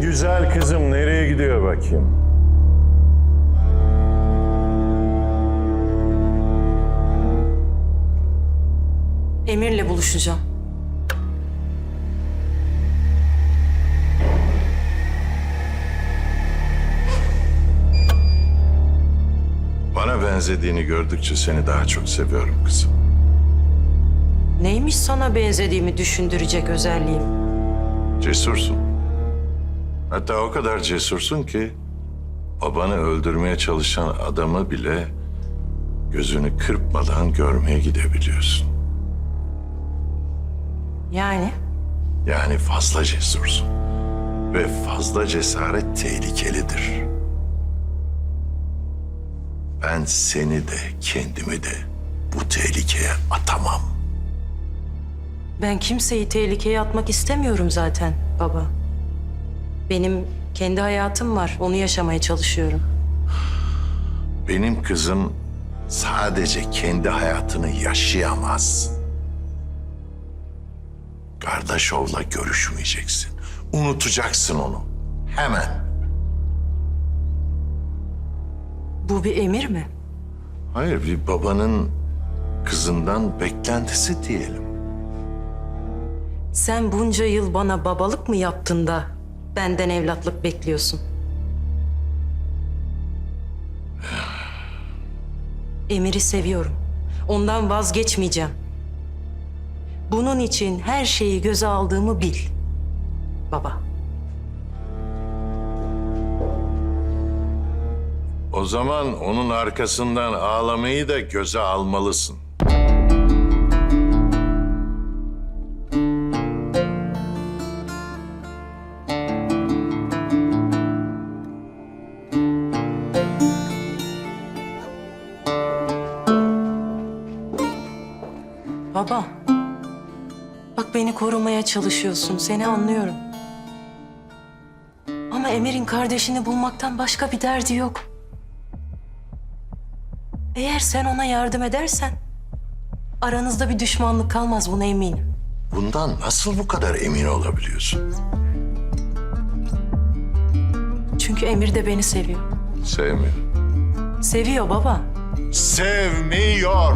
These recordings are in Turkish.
Benim güzel kızım nereye gidiyor bakayım? Emir'le buluşacağım. Bana benzediğini gördükçe seni daha çok seviyorum kızım. Neymiş sana benzediğimi düşündürecek özelliğim? Cesursun. Hatta o kadar cesursun ki babanı öldürmeye çalışan adamı bile gözünü kırpmadan görmeye gidebiliyorsun. Yani Yani fazla cesursun. Ve fazla cesaret tehlikelidir. Ben seni de kendimi de bu tehlikeye atamam. ben kimseyi tehlikeye atmak istemiyorum zaten baba. Benim kendi hayatım var. Onu yaşamaya çalışıyorum. Benim kızım sadece kendi hayatını yaşayamaz. Kardeşov'la görüşmeyeceksin. Unutacaksın onu. Hemen. Bu bir emir mi? Hayır, bir babanın kızından beklentisi diyelim. Sen bunca yıl bana babalık mı yaptın da benden evlatlık bekliyorsun? Emir'i seviyorum. Ondan vazgeçmeyeceğim. Bunun için her şeyi göze aldığımı bil. Baba. O zaman onun arkasından ağlamayı da göze almalısın. Çalışıyorsun. Seni anlıyorum. Ama Emir'in kardeşini bulmaktan başka bir derdi yok. Eğer sen ona yardım edersen aranızda bir düşmanlık kalmaz buna eminim. Bundan nasıl bu kadar emin olabiliyorsun? Çünkü Emir de beni seviyor. Sevmiyor. Seviyor baba. Sevmiyor.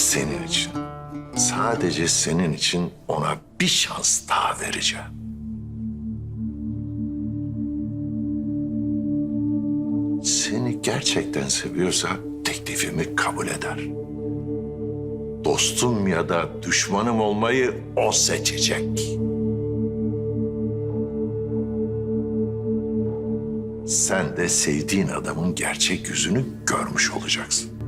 Senin için, sadece senin için ona bir şans daha vereceğim. Seni gerçekten seviyorsa teklifimi kabul eder. Dostum ya da düşmanım olmayı o seçecek. Sen de sevdiğin adamın gerçek yüzünü görmüş olacaksın.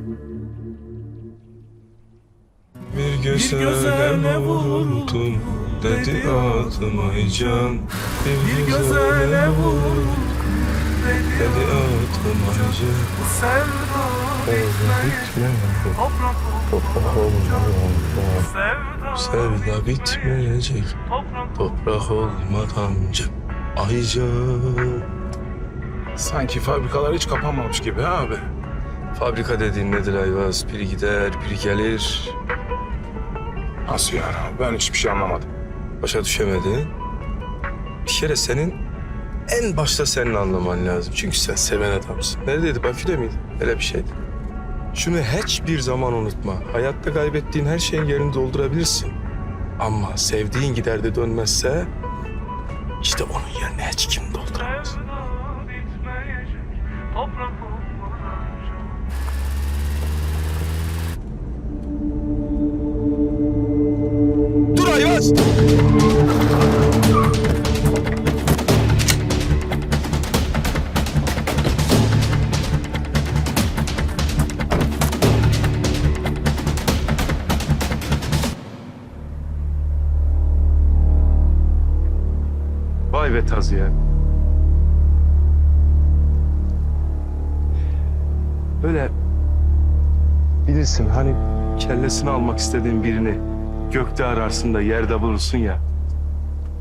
Bir gözele vurdum dedi adıma can Bir gözele vurdum dedi adıma can Sevda Bitmeyecek toprak toprak olmadan sevda bitmeyecek toprak olmadan can Ay can Sanki fabrikalar hiç kapanmamış gibi ha abi. Fabrika dediğin nedir Ayvaz? Biri gider, biri gelir. Nasıl yani? Ben hiçbir şey anlamadım. Başa düşemedin. Bir kere senin en başta senin anlaman lazım. Çünkü sen seven adamsın. Neredeydi? Bakü'de miydi? Öyle bir şeydi. Şunu hiçbir zaman unutma. Hayatta kaybettiğin her şeyin yerini doldurabilirsin. Ama sevdiğin gider de dönmezse... ...işte onun yerine hiç kim dolduramaz. toprak Ayvaz! Vay be Taziye. Böyle bilirsin hani kellesini almak istediğin birini gökte ararsın da yerde bulursun ya.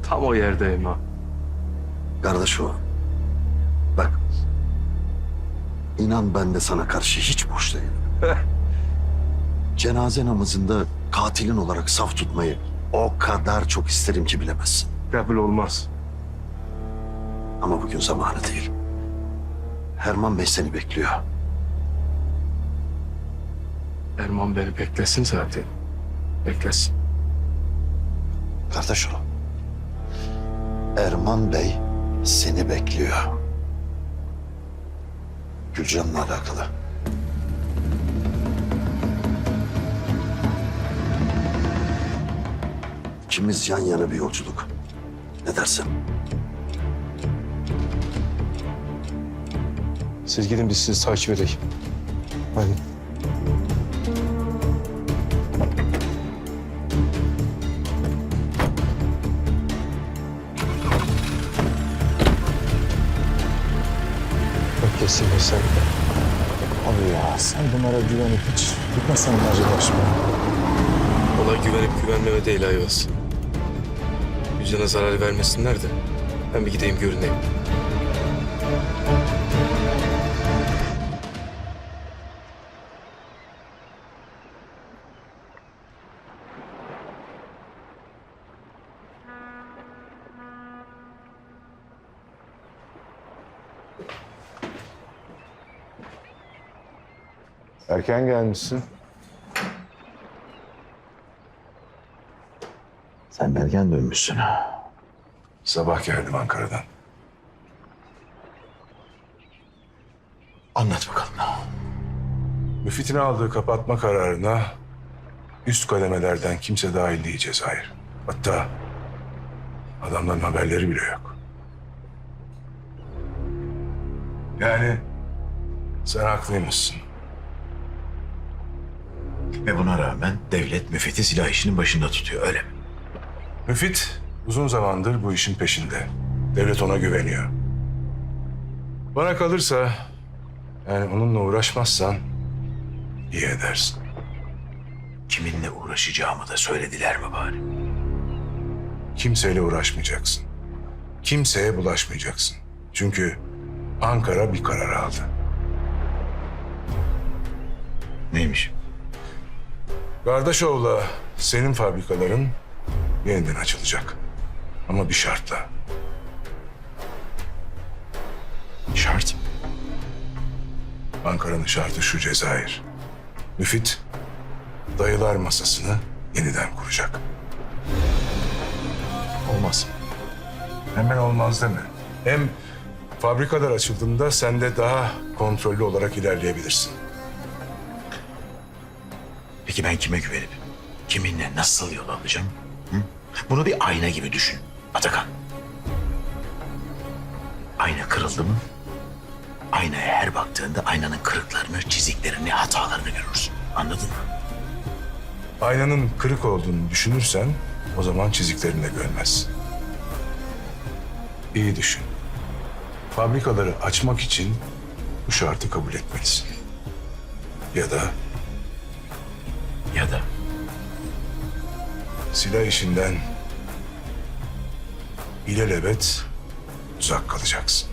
Tam o yerdeyim ha. Kardeş o. Bak. İnan ben de sana karşı hiç boş değilim. Cenaze namazında katilin olarak saf tutmayı O kadar çok isterim ki bilemezsin. Kabul olmaz. Ama bugün zamanı değil. Herman Bey seni bekliyor. Erman beni beklesin zaten. Beklesin. Kardeş oğlum. Erman Bey seni bekliyor. Gülcan'la alakalı. İkimiz yan yana bir yolculuk. Ne dersin? Siz gidin biz sizi takip edelim. Hadi. Sen bunlara güvenip hiç gitmesen mi acaba şimdi? Olay güvenip güvenmeme değil Ayvaz. Yüzüne zarar vermesinler de ben bir gideyim görüneyim. Erken gelmişsin. Sen erken dönmüşsün. Sabah geldim Ankara'dan. Anlat bakalım. Müfit'in aldığı kapatma kararına üst kademelerden kimse dahil değil Cezayir. Hatta adamların haberleri bile yok. Yani sen haklıymışsın. Ve buna rağmen devlet müfeti silah işinin başında tutuyor öyle mi? Müfit uzun zamandır bu işin peşinde. Devlet ona güveniyor. Bana kalırsa yani onunla uğraşmazsan iyi edersin. Kiminle uğraşacağımı da söylediler mi bari? Kimseyle uğraşmayacaksın. Kimseye bulaşmayacaksın. Çünkü Ankara bir karar aldı. Neymiş? Kardeşoğlu senin fabrikaların yeniden açılacak. Ama bir şartla. Şart. Ankara'nın şartı şu Cezayir. Müfit dayılar masasını yeniden kuracak. Olmaz. Hemen olmaz deme. Hem fabrikalar açıldığında sen de daha kontrollü olarak ilerleyebilirsin. Peki ben kime güvenip kiminle nasıl yol alacağım? Hı? Bunu bir ayna gibi düşün Atakan. Ayna kırıldı mı? Aynaya her baktığında aynanın kırıklarını, çiziklerini, hatalarını görürsün. Anladın mı? Aynanın kırık olduğunu düşünürsen o zaman çiziklerini de görmezsin. İyi düşün. Fabrikaları açmak için bu şartı kabul etmelisin. Ya da Ya da silah işinden ilelebet uzak kalacaksın.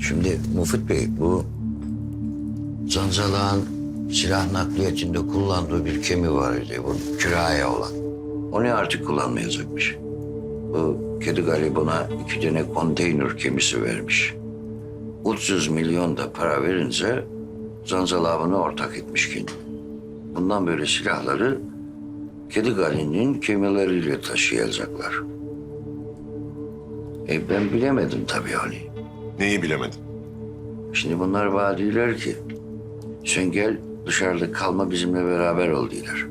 Şimdi Mufit Bey bu Zanzalağın silah nakliyatinde kullandığı bir kemi var idi. Bu kiraya olan. Onu artık kullanmayacakmış. Bu Kedi Gali buna iki tane konteyner gemisi vermiş. 300 milyon da para verince Zanzalağ bunu ortak etmiş ki. Bundan böyle silahları Kedi Gali'nin gemileriyle taşıyacaklar. E ben bilemedim tabii hani. Neyi bilemedin? Şimdi bunlar bana diyorlar ki sen gel dışarıda kalma bizimle beraber ol diyorlar.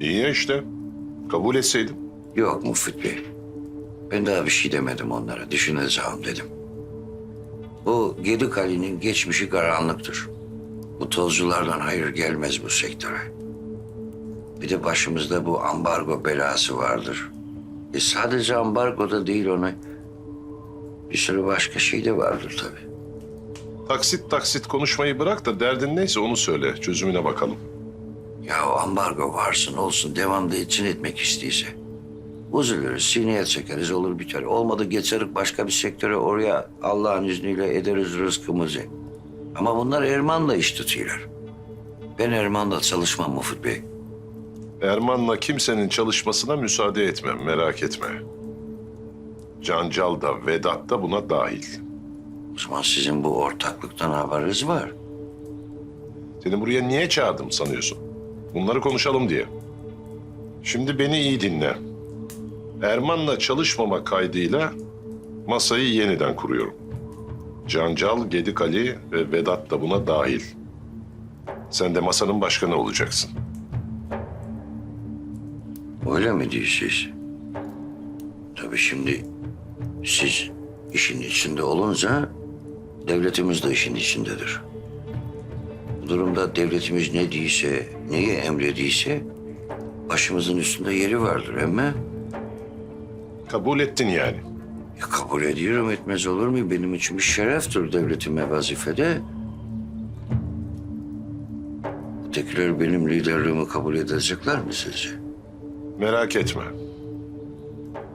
İyi ya işte. Kabul etseydin. Yok Mufit Bey. Ben daha bir şey demedim onlara. Düşüneceğim dedim. Bu Gedik Ali'nin geçmişi karanlıktır. Bu tozculardan hayır gelmez bu sektöre. Bir de başımızda bu ambargo belası vardır. E sadece ambargo da değil onu. Bir sürü başka şey de vardır tabii. Taksit taksit konuşmayı bırak da derdin neyse onu söyle. Çözümüne bakalım. Ya ambargo varsın olsun devamlı için etmek isteyse. Üzülürüz, sineye çekeriz olur biter. Olmadı geçeriz başka bir sektöre oraya Allah'ın izniyle ederiz rızkımızı. Ama bunlar Erman'la iş tutuyorlar. Ben Erman'la çalışmam Mufit Bey. Erman'la kimsenin çalışmasına müsaade etmem, merak etme. Cancal da Vedat da buna dahil. Zaman sizin bu ortaklıktan haberiniz var. Seni buraya niye çağırdım sanıyorsun? Bunları konuşalım diye. Şimdi beni iyi dinle. Erman'la çalışmama kaydıyla masayı yeniden kuruyorum. Cancal, Gedik Ali ve Vedat da buna dahil. Sen de masanın başkanı olacaksın. Öyle mi diyorsunuz? Tabii şimdi siz işin içinde olunca devletimiz de işin içindedir. Bu durumda devletimiz ne diyse, neyi emrediyse başımızın üstünde yeri vardır ama Kabul ettin yani. ya kabul ediyorum etmez olur mu? Benim için bir şereftir devletime vazifede. Ötekiler benim liderliğimi kabul edecekler mi sizce? Merak etme.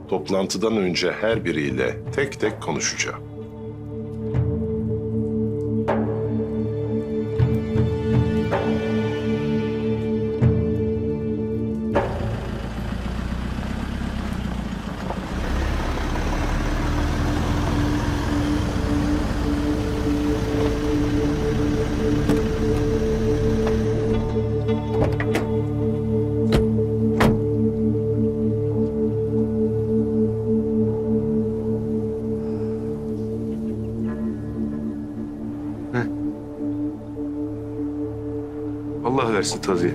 Toplantıdan önce her biriyle tek tek konuşacağım. Versin tabii.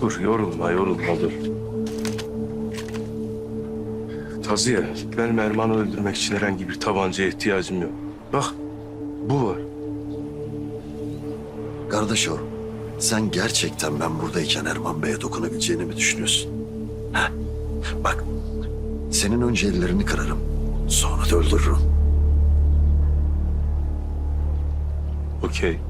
Dur yorulma yorulma dur. Taziye benim Erman'ı öldürmek için herhangi bir tabancaya ihtiyacım yok. Bak bu var. Kardeş o, sen gerçekten ben buradayken Erman Bey'e dokunabileceğini mi düşünüyorsun? Ha? Bak, senin önce ellerini kırarım, sonra da öldürürüm. Okey.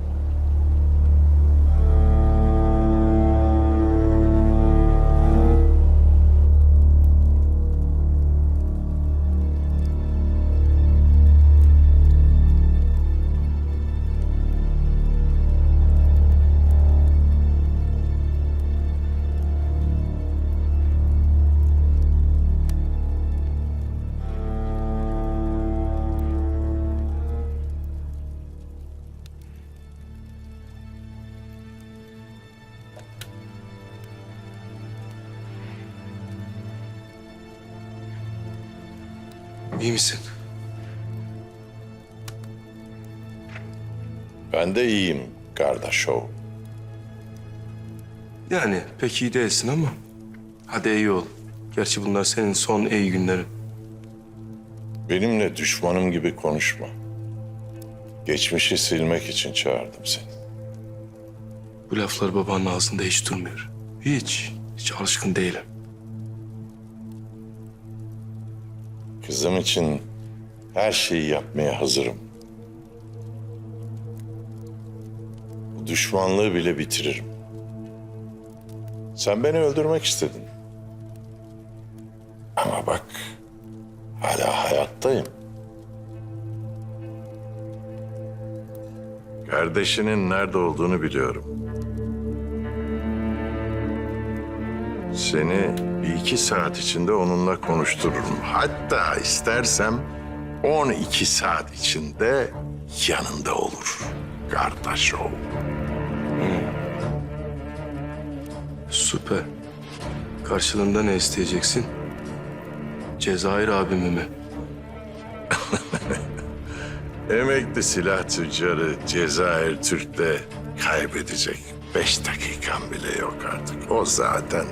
İyi misin? Ben de iyiyim kardeşo. Yani pek iyi değilsin ama hadi iyi ol. Gerçi bunlar senin son iyi günlerin. Benimle düşmanım gibi konuşma. Geçmişi silmek için çağırdım seni. Bu laflar babanın ağzında hiç durmuyor. Hiç, hiç alışkın değilim. Kızım için her şeyi yapmaya hazırım. Bu düşmanlığı bile bitiririm. Sen beni öldürmek istedin. Ama bak, hala hayattayım. Kardeşinin nerede olduğunu biliyorum. Seni bir iki saat içinde onunla konuştururum. Hatta istersem 12 saat içinde yanında olur. Kardeş ol. Süper. Karşılığında ne isteyeceksin? Cezayir abimi mi? Emekli silah tüccarı Cezayir Türk'le kaybedecek beş dakikan bile yok artık. O zaten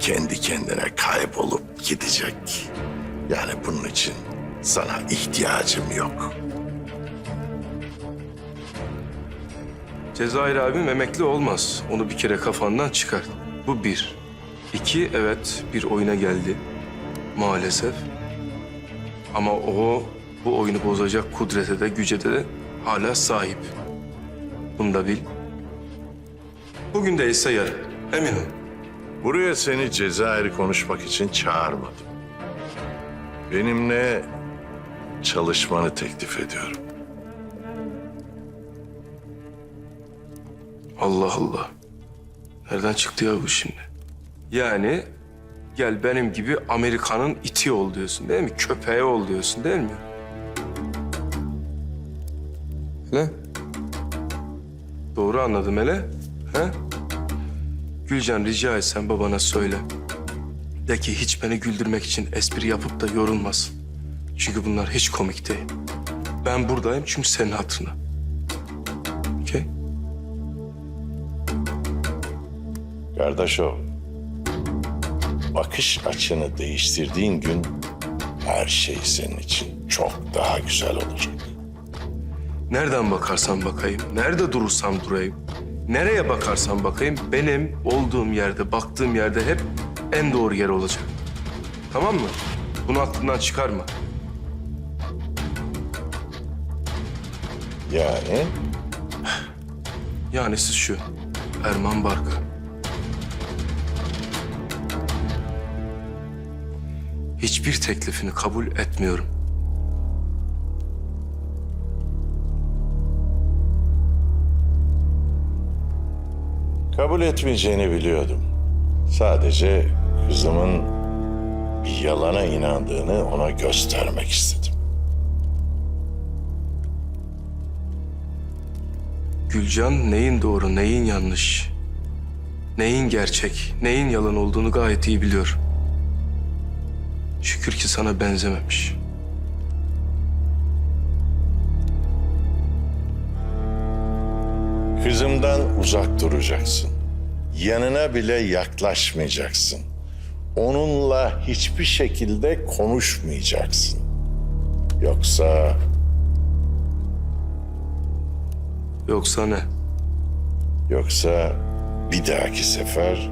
kendi kendine kaybolup gidecek. Yani bunun için sana ihtiyacım yok. Cezayir abim emekli olmaz. Onu bir kere kafandan çıkar. Bu bir. İki, evet bir oyuna geldi. Maalesef. Ama o bu oyunu bozacak kudrete de güce de hala sahip. Bunu da bil. Bugün değilse yarın. Emin ol. Buraya seni Cezayir'i konuşmak için çağırmadım. Benimle çalışmanı teklif ediyorum. Allah Allah. Nereden çıktı ya bu şimdi? Yani gel benim gibi Amerika'nın iti ol diyorsun değil mi? Köpeği ol diyorsun değil mi? Hele? Doğru anladım hele. He? Gülcan rica etsen babana söyle. De ki hiç beni güldürmek için espri yapıp da yorulmasın. Çünkü bunlar hiç komik değil. Ben buradayım çünkü senin hatırına. Okey? Kardeş o. Bakış açını değiştirdiğin gün her şey senin için çok daha güzel olacak. Nereden bakarsam bakayım, nerede durursam durayım, nereye bakarsam bakayım benim olduğum yerde, baktığım yerde hep en doğru yer olacak. Tamam mı? Bunu aklından çıkarma. Yani Yani siz şu, Erman Barkı. Hiçbir teklifini kabul etmiyorum. Kabul etmeyeceğini biliyordum. Sadece kızımın bir yalana inandığını ona göstermek istedim. Gülcan neyin doğru, neyin yanlış, neyin gerçek, neyin yalan olduğunu gayet iyi biliyor. Şükür ki sana benzememiş. Uzak duracaksın. Yanına bile yaklaşmayacaksın. Onunla hiçbir şekilde konuşmayacaksın. Yoksa Yoksa ne? yoksa bir dahaki sefer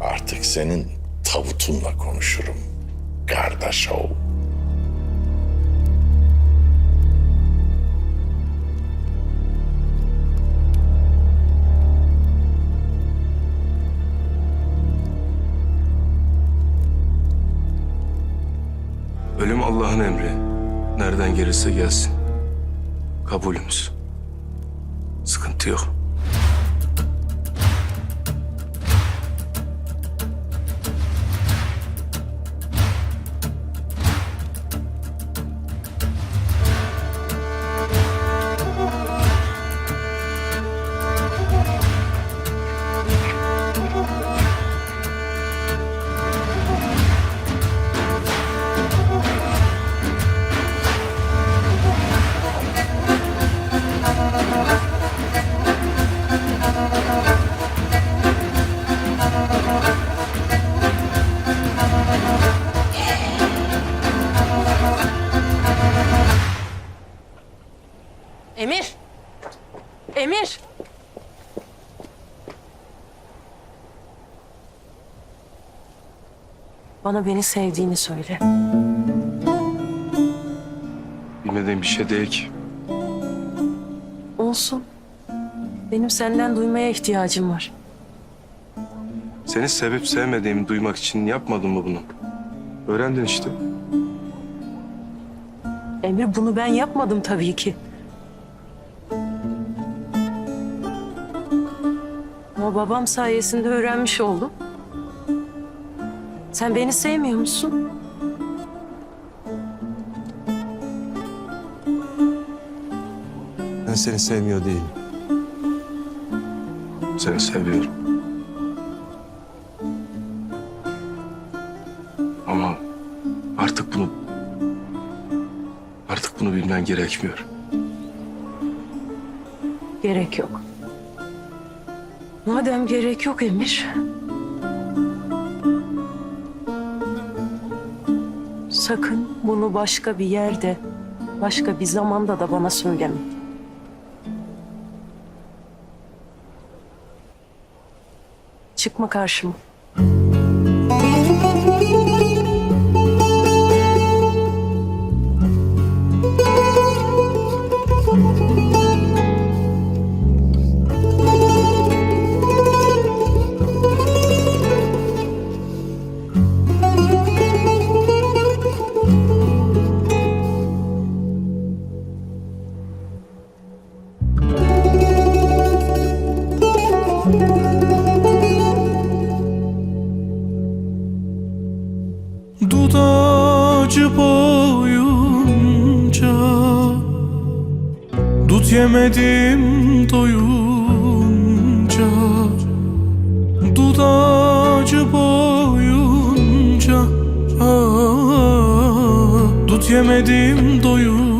artık senin tabutunla konuşurum. Kardeş ol. Gelirse gelsin. Kabulümüz. Sıkıntı yok. Bana beni sevdiğini söyle. Bilmediğim bir şey değil ki. Olsun. Benim senden duymaya ihtiyacım var. Seni sevip sevmediğimi duymak için yapmadın mı bunu? Öğrendin işte. Emir bunu ben yapmadım tabii ki. Ama babam sayesinde öğrenmiş oldum. Sen beni sevmiyor musun? Ben seni sevmiyor değilim. Seni seviyorum. Ama artık bunu... Artık bunu bilmen gerekmiyor. Gerek yok. Madem gerek yok Emir. Sakın bunu başka bir yerde, başka bir zamanda da bana söyleme. Çıkma karşıma. Yemedim doyunca. Dut ağacı boyunca. Ah, Dut yemedim doyunca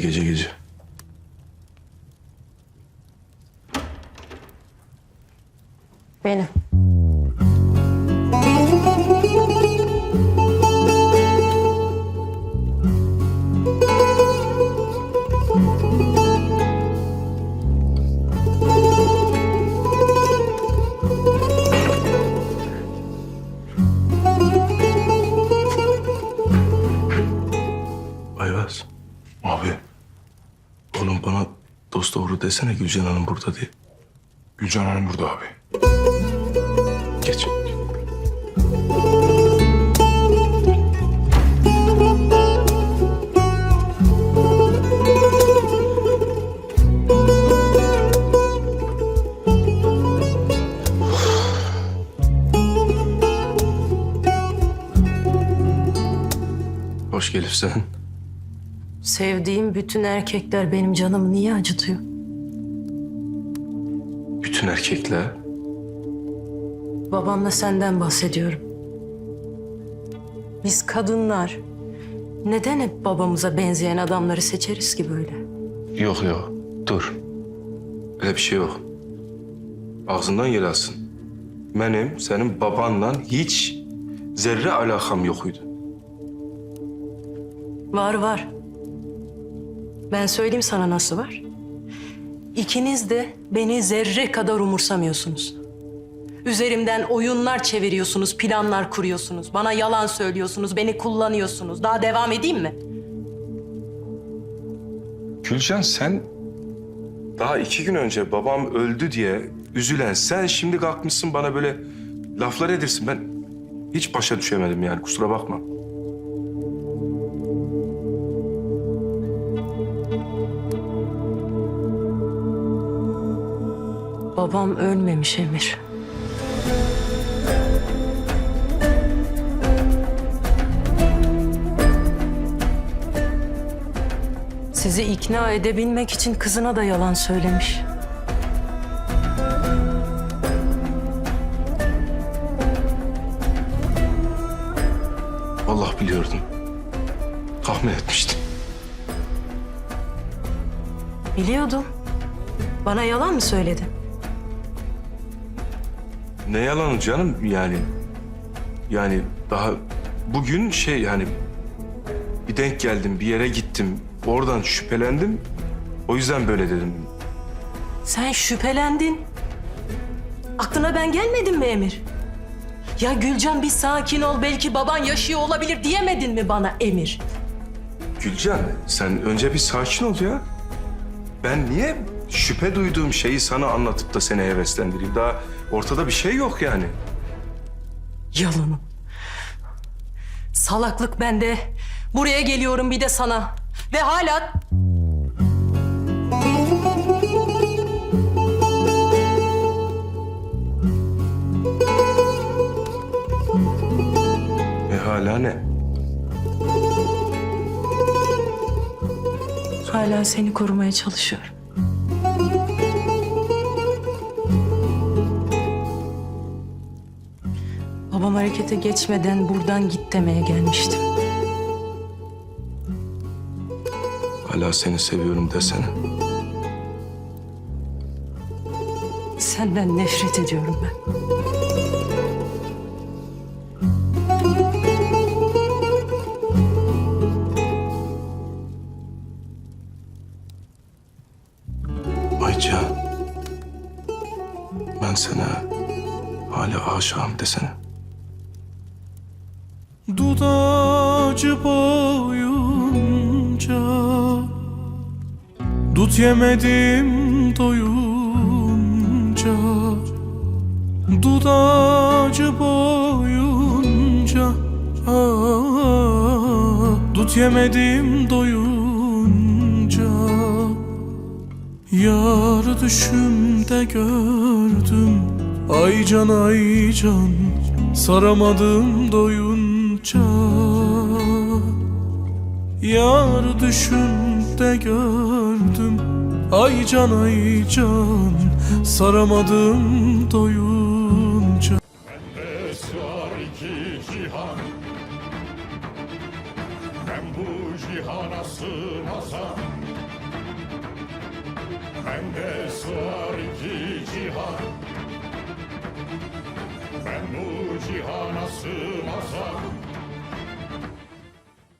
gece gece? Desene Gülcan Hanım burada diye. Gülcan Hanım burada abi. Geç. Hoş gelip sen. Sevdiğim bütün erkekler benim canımı niye acıtıyor? Bütün erkekler. Babamla senden bahsediyorum. Biz kadınlar neden hep babamıza benzeyen adamları seçeriz ki böyle? Yok yok. Dur. Öyle bir şey yok. Ağzından yer alsın. Benim senin babanla hiç zerre alakam yokuydu. Var var. Ben söyleyeyim sana nasıl var. İkiniz de beni zerre kadar umursamıyorsunuz. Üzerimden oyunlar çeviriyorsunuz, planlar kuruyorsunuz. Bana yalan söylüyorsunuz, beni kullanıyorsunuz. Daha devam edeyim mi? Gülcan sen daha iki gün önce babam öldü diye üzülen sen şimdi kalkmışsın bana böyle laflar edirsin. Ben hiç başa düşemedim yani kusura bakma. Babam ölmemiş Emir. Sizi ikna edebilmek için kızına da yalan söylemiş. Vallahi biliyordum. Tahmin etmiştim. Biliyordum. Bana yalan mı söyledi? Ne yalanı canım yani. Yani daha bugün şey yani bir denk geldim bir yere gittim. Oradan şüphelendim. O yüzden böyle dedim. Sen şüphelendin. Aklına ben gelmedim mi Emir? Ya Gülcan bir sakin ol belki baban yaşıyor olabilir diyemedin mi bana Emir? Gülcan sen önce bir sakin ol ya. Ben niye şüphe duyduğum şeyi sana anlatıp da seni heveslendireyim? Daha ortada bir şey yok yani. Yalanım. Salaklık bende. Buraya geliyorum bir de sana. Ve hala E hala ne? hala seni korumaya çalışıyorum. Babam harekete geçmeden buradan git demeye gelmiştim. Hala seni seviyorum desene. Senden nefret ediyorum ben. Yemedim doyunca Dut ağacı boyunca. Ah, Dut yemedim doyunca Yar düşümde gördüm. Ay can ay can Saramadım doyunca. Yar düşümde gördüm Ay can ay can Saramadım doyunca. Esrar iki cihan. Ben bu cihana sığmazam. Bende sığar iki cihan. Ben bu cihana sığmazam